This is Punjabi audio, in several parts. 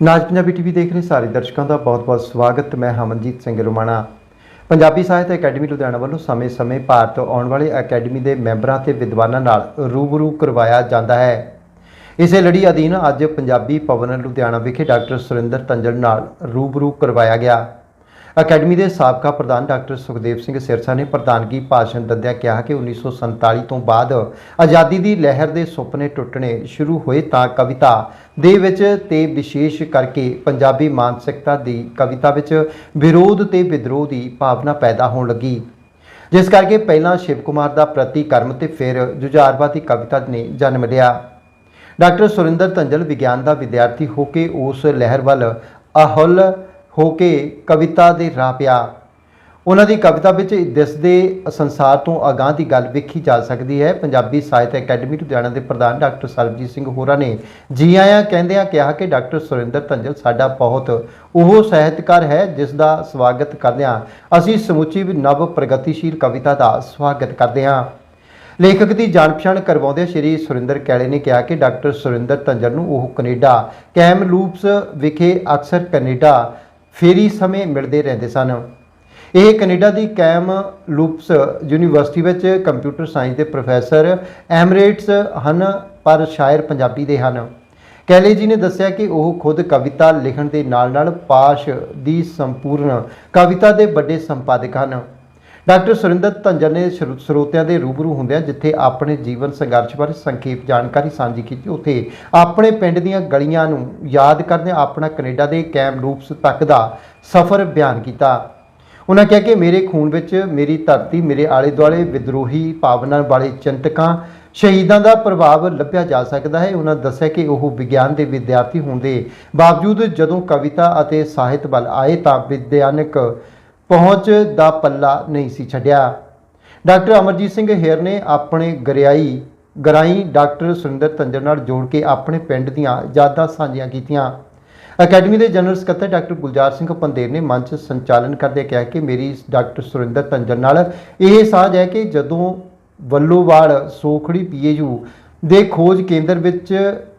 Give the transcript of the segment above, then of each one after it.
ਨਾਜ ਪੰਜਾਬੀ ਟੀਵੀ ਦੇਖ ਰਹੇ ਸਾਰੇ ਦਰਸ਼ਕਾਂ ਦਾ ਬਹੁਤ-ਬਹੁਤ ਸਵਾਗਤ। ਮੈਂ ਹਮਨਜੀਤ ਸਿੰਘ ਰੋਮਾਣਾ ਪੰਜਾਬੀ ਸਾਹਿਤ ਅਕੈਡਮੀ ਲੁਧਿਆਣਾ ਵੱਲੋਂ ਸਮੇਂ-ਸਮੇਂ ਭਾਰਤ ਆਉਣ ਵਾਲੇ ਅਕੈਡਮੀ ਦੇ ਮੈਂਬਰਾਂ ਤੇ ਵਿਦਵਾਨਾਂ ਨਾਲ ਰੂਬਰੂ ਕਰਵਾਇਆ ਜਾਂਦਾ ਹੈ। ਇਸੇ ਲੜੀ ਅਧੀਨ ਅੱਜ ਪੰਜਾਬੀ ਭਵਨ ਲੁਧਿਆਣਾ ਵਿਖੇ ਡਾਕਟਰ ਸੁਰਿੰਦਰ ਤੰਜਲ ਨਾਲ ਰੂਬਰੂ ਕਰਵਾਇਆ ਗਿਆ। ਅਕੈਡਮੀ ਦੇ ਸਾਬਕਾ ਪ੍ਰਧਾਨ ਡਾਕਟਰ ਸੁਖਦੇਵ ਸਿੰਘ ਸਿਰਸਾ ਨੇ ਪ੍ਰਧਾਨਗੀ ਭਾਸ਼ਣ ਦਿੰਦਿਆਂ ਕਿਹਾ ਕਿ 1947 ਤੋਂ ਬਾਅਦ ਆਜ਼ਾਦੀ ਦੀ ਲਹਿਰ ਦੇ ਸੁਪਨੇ ਟੁੱਟਣੇ ਸ਼ੁਰੂ ਹੋਏ ਤਾਂ ਕਵਿਤਾ ਦੇ ਵਿੱਚ ਤੇ ਵਿਸ਼ੇਸ਼ ਕਰਕੇ ਪੰਜਾਬੀ ਮਾਨਸਿਕਤਾ ਦੀ ਕਵਿਤਾ ਵਿੱਚ ਵਿਰੋਧ ਤੇ ਵਿਦਰੋਹ ਦੀ ਭਾਵਨਾ ਪੈਦਾ ਹੋਣ ਲੱਗੀ। ਜਿਸ ਕਰਕੇ ਪਹਿਲਾਂ ਸ਼ਿਵ ਕੁਮਾਰ ਦਾ ਪ੍ਰਤੀਕਰਮ ਤੇ ਫਿਰ ਜੁਝਾਰਵਾਦੀ ਕਵਿਤਾ ਨੇ ਜਨਮ ਲਿਆ। ਡਾਕਟਰ ਸੁਰਿੰਦਰ ਤੰਜਲ ਵਿਗਿਆਨ ਦਾ ਵਿਦਿਆਰਥੀ ਹੋ ਕੇ ਉਸ ਲਹਿਰ ਵੱਲ ਅਹੁਲ ਹੋ ਕੇ ਕਵਿਤਾ ਦੇ ਰਾਹ ਪਿਆ। ਉਹਨਾਂ ਦੀ ਕਵਿਤਾ ਵਿੱਚ ਦਿਸਦੇ ਸੰਸਾਰ ਤੋਂ ਅਗਾਂਹ ਦੀ ਗੱਲ ਵੇਖੀ ਜਾ ਸਕਦੀ ਹੈ। ਪੰਜਾਬੀ ਸਾਹਿਤ ਅਕੈਡਮੀ ਲੁਧਿਆਣਾ ਦੇ ਪ੍ਰਧਾਨ ਡਾਕਟਰ ਸਰਬਜੀਤ ਸਿੰਘ ਹੋਰਾ ਨੇ ਜੀ ਆਇਆਂ ਕਹਿੰਦਿਆਂ ਕਿਹਾ ਕਿ ਡਾਕਟਰ ਸੁਰਿੰਦਰ ਧੰਜਲ ਸਾਡਾ ਬਹੁਤ ਉਹ ਸਾਹਿਤਕਾਰ ਹੈ ਜਿਸ ਦਾ ਸਵਾਗਤ ਕਰਦਿਆਂ ਅਸੀਂ ਸਮੁੱਚੀ ਨਵ ਪ੍ਰਗਤੀਸ਼ੀਲ ਕਵਿਤਾ ਦਾ ਸਵਾਗਤ ਕਰਦੇ ਹਾਂ। ਲੇਖਕ ਦੀ ਜਾਣ ਪਛਾਣ ਕਰਵਾਉਂਦੇ ਸ਼੍ਰੀ ਸੁਰਿੰਦਰ ਕੈਲੇ ਨੇ ਕਿਹਾ ਕਿ ਡਾਕਟਰ ਸੁਰਿੰਦਰ ਧੰਜਲ ਨੂੰ ਉਹ ਕੈਨੇਡਾ ਕੈਮਲੂਪਸ ਵਿਖੇ ਅਕਸਰ ਕੈਨੇਡਾ ਫੇਰੀ ਸਮੇਂ ਮਿਲਦੇ ਰਹਿੰਦੇ ਸਨ। ਇਹ ਕੈਨੇਡਾ ਦੀ ਕੈਮ ਲੂਪਸ ਯੂਨੀਵਰਸਿਟੀ ਵਿੱਚ ਕੰਪਿਊਟਰ ਸਾਇੰਸ ਦੇ ਪ੍ਰੋਫੈਸਰ ਐਮਰੇਟਸ ਹਨ, ਪਰ ਸ਼ਾਇਰ ਪੰਜਾਬੀ ਦੇ ਹਨ। ਕੈਲੇ ਜੀ ਨੇ ਦੱਸਿਆ ਕਿ ਉਹ ਖੁਦ ਕਵਿਤਾ ਲਿਖਣ ਦੇ ਨਾਲ-ਨਾਲ ਪਾਸ਼ ਦੀ ਸੰਪੂਰਨ ਕਵਿਤਾ ਦੇ ਵੱਡੇ ਸੰਪਾਦਕ ਹਨ। ਡਾਕਟਰ ਸੁਰਿੰਦਰ ਧੰਜਰ ਨੇ ਸ਼ਰੋ- ਸਰੋਤਿਆਂ ਦੇ ਰੂਬਰੂ ਹੁੰਦਿਆਂ ਜਿੱਥੇ ਆਪਣੇ ਜੀਵਨ ਸੰਘਰਸ਼ ਬਾਰੇ ਸੰਖੇਪ ਜਾਣਕਾਰੀ ਸਾਂਝੀ ਕੀਤੀ, ਉੱਥੇ ਆਪਣੇ ਪਿੰਡ ਦੀਆਂ ਗਲੀਆਂ ਨੂੰ ਯਾਦ ਕਰਦਿਆਂ ਆਪਣਾ ਕੈਨੇਡਾ ਦੇ ਕੈਮ ਲੂਪਸ ਤੱਕ ਦਾ ਸਫ਼ਰ ਬਿਆਨ ਕੀਤਾ। ਉਹਨਾਂ ਕਿਹਾ ਕਿ ਮੇਰੇ ਖੂਨ ਵਿੱਚ ਮੇਰੀ ਧਰਤੀ, ਮੇਰੇ ਆਲੇ ਦੁਆਲੇ ਵਿਦਰੋਹੀ ਭਾਵਨਾ ਵਾਲੇ ਚਿੰਤਕਾਂ, ਸ਼ਹੀਦਾਂ ਦਾ ਪ੍ਰਭਾਵ ਲੱਭਿਆ ਜਾ ਸਕਦਾ ਹੈ। ਉਹਨਾਂ ਦੱਸਿਆ ਕਿ ਉਹ ਵਿਗਿਆਨ ਦੇ ਵਿਦਿਆਰਥੀ ਹੋਣ ਦੇ ਬਾਵਜੂਦ ਜਦੋਂ ਕਵਿਤਾ ਅਤੇ ਸਾਹਿਤ ਵੱਲ ਆਏ ਤਾਂ ਵਿਗਿਆਨਕ ਪਹੁੰਚ ਦਾ ਪੱਲਾ ਨਹੀਂ ਸੀ ਛੱਡਿਆ। ਡਾਕਟਰ ਅਮਰਜੀਤ ਸਿੰਘ ਹੇਰ ਨੇ ਆਪਣੇ ਗਰਿਆਈ, ਗਰਾਈ ਡਾਕਟਰ ਸੁਰਿੰਦਰ ਤੰਜਰ ਨਾਲ ਜੋੜ ਕੇ ਆਪਣੇ ਪਿੰਡ ਦੀਆਂ ਯਾਦਾਂ ਸਾਂਝੀਆਂ ਕੀਤੀਆਂ। ਅਕੈਡਮੀ ਦੇ ਜਨਰਲ ਸਕੱਤਰ ਡਾਕਟਰ ਗੁਲਜ਼ਾਰ ਸਿੰਘ ਪੰਦੇਰ ਨੇ ਮੰਚ ਸੰਚਾਲਨ ਕਰਦੇ ਕਿਹਾ ਕਿ ਮੇਰੀ ਡਾਕਟਰ ਸੁਰਿੰਦਰ ਤੰਜਰ ਨਾਲ ਇਹ ਸਾਂਝ ਹੈ ਕਿ ਜਦੋਂ ਵੱਲੋਵਾਲ ਸੋਖੜੀ ਪੀਏਯੂ ਦੇ ਖੋਜ ਕੇਂਦਰ ਵਿੱਚ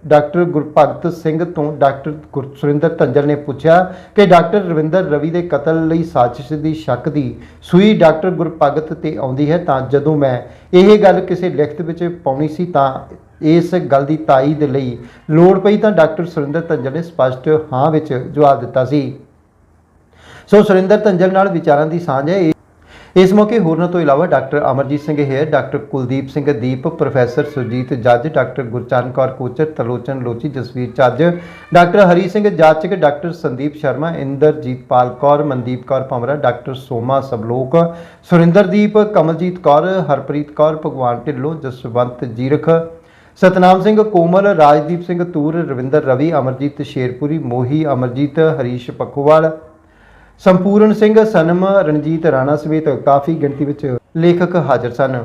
ਡਾਕਟਰ ਗੁਰਭਗਤ ਸਿੰਘ ਤੋਂ ਡਾਕਟਰ ਗੁਰ- ਸੁਰਿੰਦਰ ਧੰਜਲ ਨੇ ਪੁੱਛਿਆ ਕਿ ਡਾਕਟਰ ਰਵਿੰਦਰ ਰਵੀ ਦੇ ਕਤਲ ਲਈ ਸਾਜ਼ਿਸ਼ ਦੀ ਸ਼ੱਕ ਦੀ ਸੂਈ ਡਾਕਟਰ ਗੁਰਭਗਤ ਤੇ ਆਉਂਦੀ ਹੈ ਤਾਂ ਜਦੋਂ ਮੈਂ ਇਹ ਗੱਲ ਕਿਸੇ ਲਿਖਤ ਵਿੱਚ ਪਾਉਣੀ ਸੀ ਤਾਂ ਇਸ ਗੱਲ ਦੀ ਤਾਈ ਦੇ ਲਈ ਲੋੜ ਪਈ ਤਾਂ ਡਾਕਟਰ ਸੁਰਿੰਦਰ ਧੰਜਲ ਨੇ ਸਪਸ਼ਟ ਹਾਂ ਵਿੱਚ ਜਵਾਬ ਦਿੱਤਾ ਸੀ। ਸੋ ਸੁਰਿੰਦਰ ਧੰਜਲ ਨਾਲ ਵਿਚਾਰਾਂ ਦੀ ਸਾਂਝ ਹੈ। ਇਸ ਮੌਕੇ ਹੋਰਨਾਂ ਤੋਂ ਇਲਾਵਾ doctor Amarjit Singh Heer doctor Kuldeep Singh Deep, professor Surjit ਜੱਜ, doctor Gurcharan Kaur Kochar, Tarlochan Lochi, Jasvir Chajj doctor Hari Singh Jachak, doctor Sandeep Sharma, Inderjit Pal Kaur, Mandeep Kaur Bhamra doctor Soma Sablok, Surinderdeep Kamaljit Kaur, Harpreet Kaur, ਭਗਵਾਨ ਢਿੱਲੋਂ, ਜਸਵੰਤ ਜੀਰਖ, ਸਤਨਾਮ ਸਿੰਘ ਕੋਮਲ, ਰਾਜਦੀਪ ਸਿੰਘ ਤੂਰ, ਰਵਿੰਦਰ ਰਵੀ, ਅਮਰਜੀਤ ਸ਼ੇਰਪੁਰੀ, ਮੋਹੀ ਅਮਰਜੀਤ, ਹਰੀਸ਼ ਪੱਖੋਵਾਲ ਸੰਪੂਰਨ ਸਿੰਘ ਸਨਮ ਰਣਜੀਤ ਰਾਣਾ ਸਮੇਤ ਕਾਫੀ ਗਿਣਤੀ ਵਿੱਚ ਲੇਖਕ ਹਾਜ਼ਰ ਸਨ।